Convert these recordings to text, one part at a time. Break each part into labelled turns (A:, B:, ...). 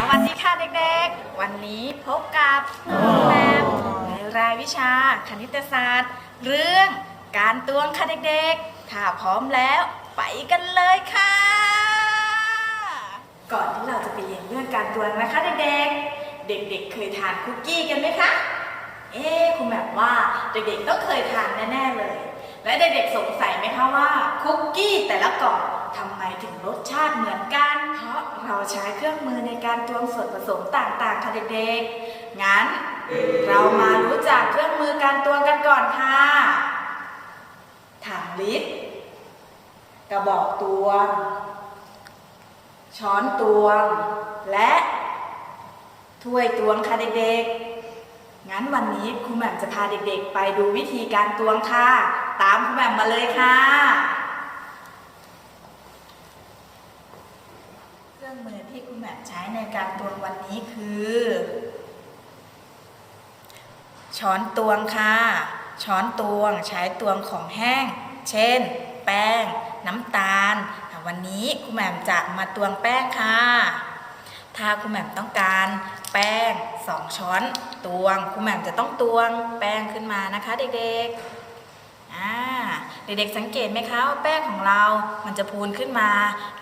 A: สวัสดีค่ะเด็กๆ วันนี้พบกับคุณแมมในรายวิชาคณิตศาสตร์ เรื่องการตวงค่ะเด็กๆ ถ้าพร้อมแล้วไปกันเลยค่ะ ก่อนที่เราจะไปเรียนเรื่องการตวงนะคะเด็กๆ เด็กๆ เคยทานคุกกี้กันไหมคะ เอ๊คุณแบบว่าเด็กๆต้องเคยทานแน่ๆเลย และเด็กๆสงสัยไหมคะว่าคุกกี้แต่ละกล่อง ทำไมถึงรสชาติเหมือนกัน เพราะเราใช้เครื่องมือในการตวงส่วนผสมต่างๆค่ะเด็กๆ งั้น เรามารู้จักเครื่องมือการตวงกันก่อนค่ะถังลิตรกระบอกตวง ช้อนตวง และถ้วยตวงค่ะเด็กๆ งั้นวันนี้ครูแหม่มจะพาเด็กๆ ไปดูวิธีการตวงค่ะ ตามครูแหม่มมาเลยค่ะ เครื่องมือที่ครูแหม่ม ใช้ในการตวงวันนี้คือ ช้อนตวงค่ะ ช้อนตวงใช้ตวงของแห้ง เช่น แป้ง น้ำตาล วันนี้ครูแหม่มจะมาตวงแป้งค่ะ ถ้าครูแหม่มต้องการแป้ง2ช้อนตวงครูแหม่มจะต้องตวงแป้งขึ้นมานะคะเด็กๆอ่า เด็กๆสังเกตไหมคะว่าแป้งของเรา มันจะพูนขึ้นมา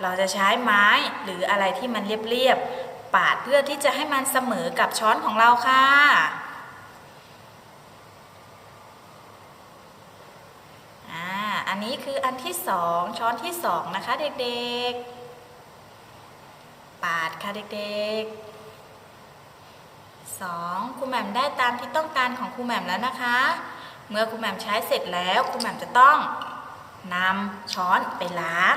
A: เราจะใช้ไม้หรืออะไรที่มันเรียบๆปาดเพื่อที่จะให้มันเสมอกับช้อนของเราค่ะอ่าอันนี้คืออันที่สองช้อนที่สองนะคะเด็กๆ ปาดค่ะเด็กๆสองครูแหม่มได้ตามที่ต้องการของครูแหม่มแล้วนะคะ เมื่อครูแหม่มใช้เสร็จแล้วครูแหม่มจะต้องนำช้อนไปล้าง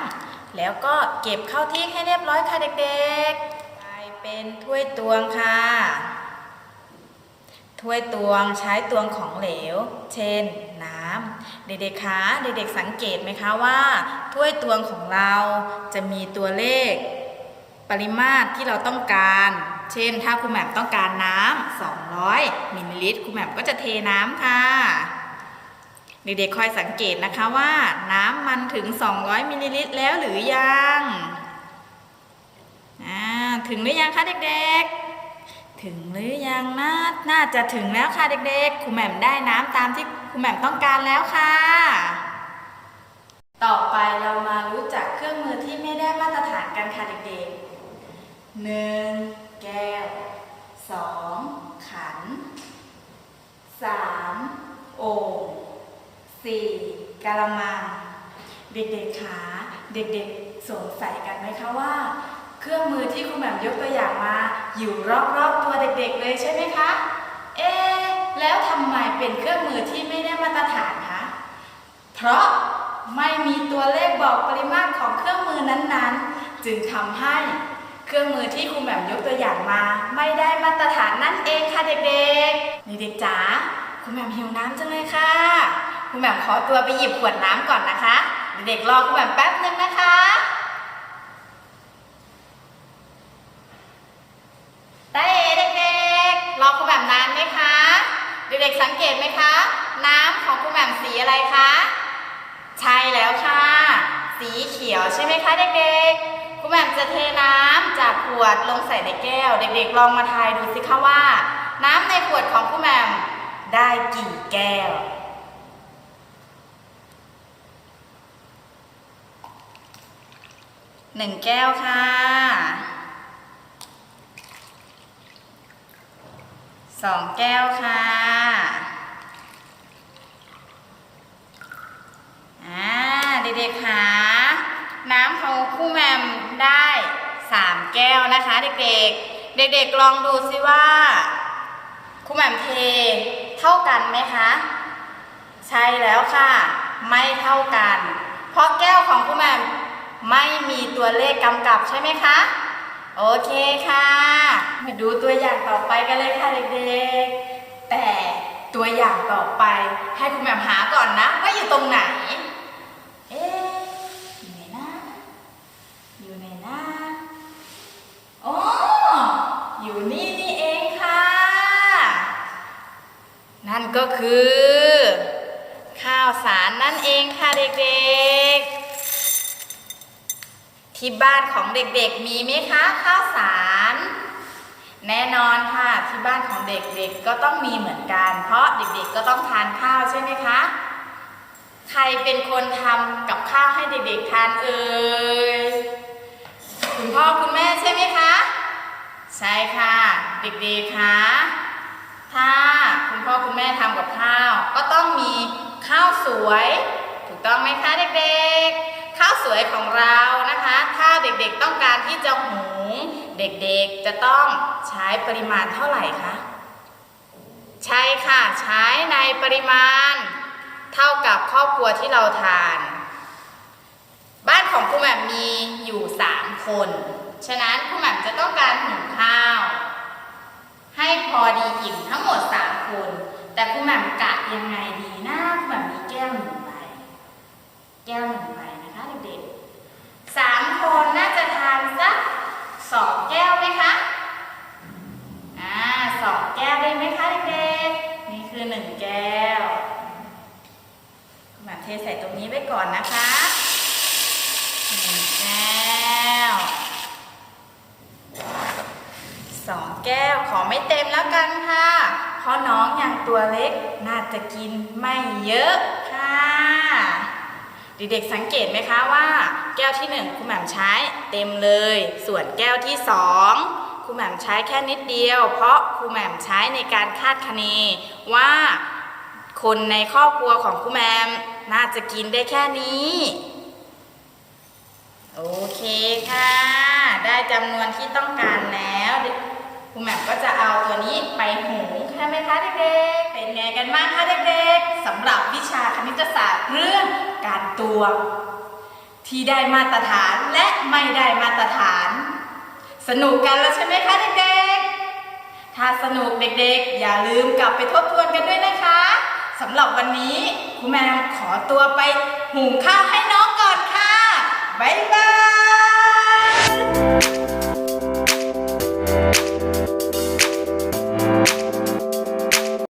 A: แล้วก็เก็บเข้าที่ให้เรียบร้อยค่ะเด็กๆไปเป็นถ้วยตวงค่ะ ถ้วยตวงใช้ตวงของเหลว เช่น น้ำเด็กๆคะเด็กๆสังเกตไหมคะว่า ถ้วยตวงของเราจะมีตัวเลข ปริมาตรที่เราต้องการ เช่น ถ้าครูแหม่มต้องการน้ำ200มิลลิลิตรครูแหม่มก็จะเทน้ำค่ะ เด็กๆคอยสังเกตนะคะว่าน้ำมันถึง 200มิลลิลิตรแล้วหรือยังถึงหรือยังคะเด็กๆ ถึงหรือยังนะน่าจะถึงแล้วค่ะเด็กๆครูแหม่มได้น้ำตามที่ครูแหม่มต้องการแล้วค่ะ ต่อไปเรามารู้จักเครื่องมือที่ไม่ได้มาตรฐานกันค่ะเด็กๆหนึ่งแก้วสองขันสามโอ่ง สี่กะละมัง เด็กๆคะเด็กๆสงสัยกันไหมคะว่า เครื่องมือที่ครูแหม่มยกตัวอย่างมา อยู่รอบๆตัวเด็กๆเลยใช่ไหมคะ เอ๊แล้วทำไมเป็นเครื่องมือที่ไม่ได้มาตรฐานคะเพราะไม่มีตัวเลขบอกปริมาตรของเครื่องมือนั้นๆ จึงทำให้เครื่องมือที่ครูแหม่มยกตัวอย่างมา ไม่ได้มาตรฐานนั่นเองค่ะเด็กๆเด็กจ๋าครูแหม่มหิวน้ำจังเลยค่ะ ครูแหม่มขอตัวไปหยิบขวดน้ำก่อนนะคะ เด็กๆรอครูแหม่มแป๊บนึงนะคะได้เด็กๆ รอครูแหม่มนานไหมคะ เด็กๆสังเกตไหมคะ น้ำของครูแหม่มสีอะไรคะ ใช่แล้วค่ะ สีเขียวใช่ไหมคะเด็กๆครูแหม่มจะเทน้ำจากขวดลงใส่ในแก้ว เด็กๆ ลองมาทายดูสิคะว่า น้ำในขวดของครูแหม่มได้กี่แก้ว หนึ่งแก้วค่ะสองแก้วค่ะอ่าเด็กๆค่ะน้ำของครูแหมมได้สามแก้วนะคะ เด็กๆ เด็กๆลองดูซิว่าครูแหมมเทเท่ากันไหมคะใช่แล้วค่ะ ไม่เท่ากัน เพราะแก้วของครูแหมม ไม่มีตัวเลขกำกับใช่ไหมคะ โอเคค่ะ มาดูตัวอย่างต่อไปกันเลยค่ะเด็กๆ แต่ตัวอย่างต่อไปให้คุณแม่หาก่อนนะว่าอยู่ตรงไหน เอ๊ะอยู่ไหนนะ อยู่ไหนนะอ๋ออยู่นี่นี่เองค่ะ นั่นก็คือ ข้าวสารนั่นเองค่ะเด็กๆ ที่บ้านของเด็กๆ มีไหมคะข้าวสาร แน่นอนค่ะที่บ้านของเด็กๆก็ต้องมีเหมือนกัน เพราะเด็กๆก็ต้องทานข้าวใช่ไหมคะ ใครเป็นคนทำกับข้าวให้เด็กๆทานเอ่ยคุณพ่อคุณแม่ใช่ไหมคะ ใช่ค่ะ เด็กๆคะถ้าคุณพ่อคุณแม่ทำกับข้าว ก็ต้องมีข้าวสวย ถูกต้องไหมคะเด็กๆ ข้าวสวยของเรานะคะ ถ้าเด็กๆต้องการที่จะหุง เด็กๆจะต้องใช้ปริมาณเท่าไหร่คะใช่ค่ะใช้ในปริมาณ เท่ากับครอบครัวที่เราทาน บ้านของครูแหม่มมีอยู่ 3 คน ฉะนั้นครูแหม่มจะต้องการหุงข้าว ให้พอดีอิ่มทั้งหมด 3 คน แต่ครูแหม่มกะยังไงดีนะครูแหม่มมีแก้วหนึ่งใบแก้วหนึ่งใบนะ คะเด็กๆสามคนน่าจะทานสักสองแก้วไหมคะ อ่าสองแก้วได้ไหมคะเด็กๆ นี่คือหนึ่งแก้ว มาเทใส่ตรงนี้ไว้ก่อนนะคะหนึ่งแก้วสองแก้วขอไม่เต็มแล้วกันค่ะ เพราะน้องยังตัวเล็กน่าจะกินไม่เยอะ เด็กๆสังเกตไหมคะว่า แก้วที่หนึ่งคุณแหม่มใช้เต็มเลย ส่วนแก้วที่สองคุณแหม่มใช้แค่นิดเดียว เพราะครูแหม่มใช้ในการคาดคะเนว่าคนในครอบครัวของครูแหม่มน่าจะกินได้แค่นี้ โอเคค่ะ ได้จำนวนที่ต้องการแล้วครูแหม่มก็จะเอาตัวนี้ไปหุงใช่ไหมคะเด็กๆเป็นไงกันบ้างคะเด็กๆสำหรับวิชาคณิตศาสตร์เรื่องการต ว ที่ได้มาตรฐานและไม่ได้มาตรฐาน สนุกกันแล้วใช่ไหมคะเด็กๆ ถ้าสนุกเด็กๆ อย่าลืมกลับไปทบทวนกันด้วยนะคะสำหรับวันนี้ครูแมมขอตัวไปหุงข้าวให้น้องก่อนค่ะ บ๊ายบาย